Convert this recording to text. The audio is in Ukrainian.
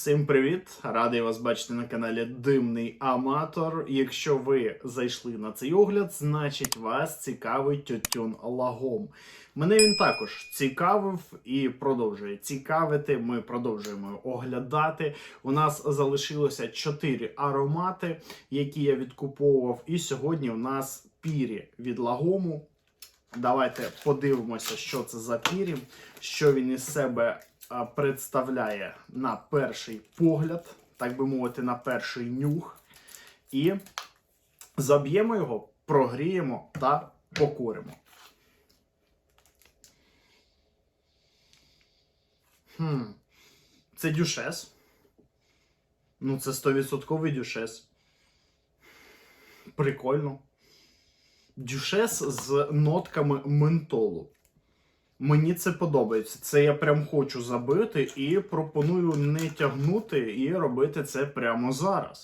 Всім привіт! Радий вас бачити на каналі Димний Аматор. Якщо ви зайшли на цей огляд, значить вас цікавить тютюн лагом. Мене він також цікавив і продовжує цікавити. Ми продовжуємо оглядати. У нас залишилося 4 аромати, які я відкуповував. І сьогодні у нас пірі від лагому. Давайте подивимося, що це за пірі, що він із себе представляє на перший погляд, так би мовити, на перший нюх. І заб'ємо його, прогріємо та покуримо. Хм. Це дюшес. Ну, це 100% дюшес. Прикольно. Дюшес з нотками ментолу. Мені це подобається. Це я прям хочу забити і пропоную не тягнути і робити це прямо зараз.